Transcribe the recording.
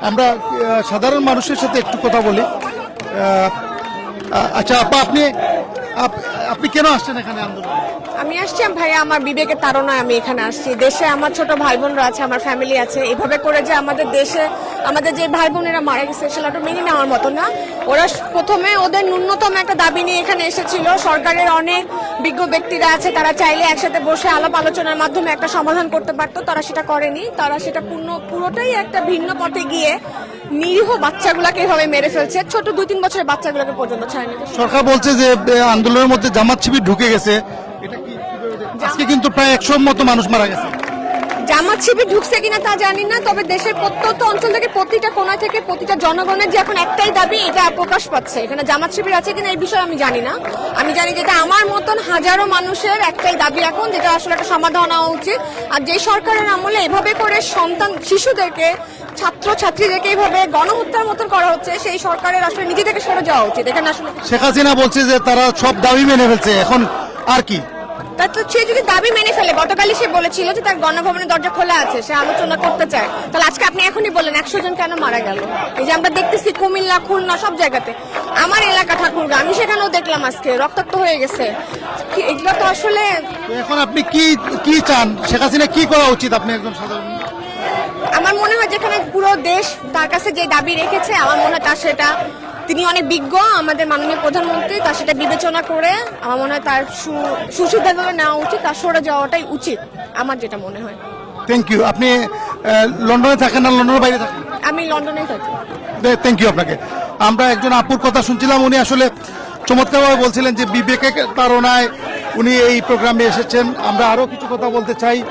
আমরা সাধারণ মানুষের সাথে একটু কথা বলি। আচ্ছা আপা, আপনি, আপ- আপনি কেন আসছেন এখানে আন্দোলন? আমি আসছি ভাইয়া আমার বিবেকের তাড়নায় আমি এখানে আসছি। দেশে আমার ছোট ভাই বোনরা আছে, আমার ফ্যামিলি আছে। এভাবে করে যে আমাদের দেশে, আমাদের যে ভাই বোনেরা মারা গেছে, সেটা মেনে নেওয়ার মতো না। ওরা প্রথমে ওদের ন্যূনতম একটা দাবি নিয়ে এখানে এসেছিল। সরকারের অনেক বিজ্ঞ ব্যক্তিরা আছে, তারা চাইলে একসাথে বসে আলাপ আলোচনার মাধ্যমে একটা সমাধান করতে পারতো। তারা সেটা করেনি। তারা সেটা পূর্ণ, পুরোটাই একটা ভিন্ন পথে গিয়ে নিরীহ বাচ্চাগুলোকে এভাবে মেরে ফেলছে। ছোট দুই তিন বছরের বাচ্চাগুলোকে পর্যন্ত ছাড়েনি। সরকার বলছে যে আন্দোলনের মধ্যে জামাত শিবির ঢুকে গেছে এটা কি কীভাবে দেখছেন? আজকে কিন্তু প্রায় একশো মতো মানুষ মারা গেছে। জামাত শিবির ঢুকছে কিনা তা জানি না তবে দেশের প্রত্যন্ত অঞ্চল থেকে প্রতিটা কোণা থেকে প্রতিটা জনগণের যে এখন একটাই দাবি এটা প্রকাশ পাচ্ছে। এখানে জামাত শিবির আছে কিনা এই বিষয়ে আমি জানি না। আমি জানি যেটা আমার মতন হাজারো মানুষের একটাই দাবি এখন যেটা আসলে একটা সমাধান হওয়া উচিত। আর যে সরকারের আমলে এভাবে করে সন্তান শিশুদেরকে ছাত্র ছাত্রীদেরকে এইভাবে গণহত্যার মতন করা হচ্ছে সেই সরকারের আসলে নিজে থেকে সরে যাওয়া উচিত। এখানে আসলে শেখ হাসিনা বলছে যে তারা সব দাবি মেনে ফেলছে এখন আর কি? তার তো সে যদি দাবি মেনে ফেলে, গতকালই সে বলেছিল যে তার গণভবনের দরজা খোলা আছে, সে আলোচনা করতে চায়। তাহলে আজকে আপনি এখনই বললেন, একশো জন কেন মারা গেল? এই যে আমরা দেখতেছি কুমিল্লা, খুলনা, সব জায়গাতে। আমার এলাকা ঠাকুরগা, আমি সেখানেও দেখলাম আজকে, রক্তাক্ত হয়ে গেছে। এগুলো তো আসলে এখন আপনি কি কি চান? শেখ হাসিনা কি করা উচিত আপনি একজন সাধারণ আমার মনে হয় যেখানে পুরো দেশ তার কাছে যে দাবি রেখেছে আমার মনে হয় তার সেটা তিনি অনেক বিজ্ঞ আমাদের মাননীয় প্রধানমন্ত্রী তার সেটা বিবেচনা করে আমার মনে হয় তার সু- সুসিদ্ধান্ত নেওয়া উচিত তার সরে যাওয়াটাই উচিত আমার যেটা মনে হয়। থ্যাংক ইউ আপনি লন্ডনে থাকেন না লন্ডনের বাইরে থাকেন? আমি লন্ডনেই থাকি। থ্যাংক ইউ আপনাকে। আমরা একজন আপুর কথা শুনছিলাম উনি আসলে চমৎকারভাবে বলছিলেন যে বিবেকের তারণায় উনি এই প্রোগ্রামে এসেছেন। আমরা আরও কিছু কথা বলতে চাই।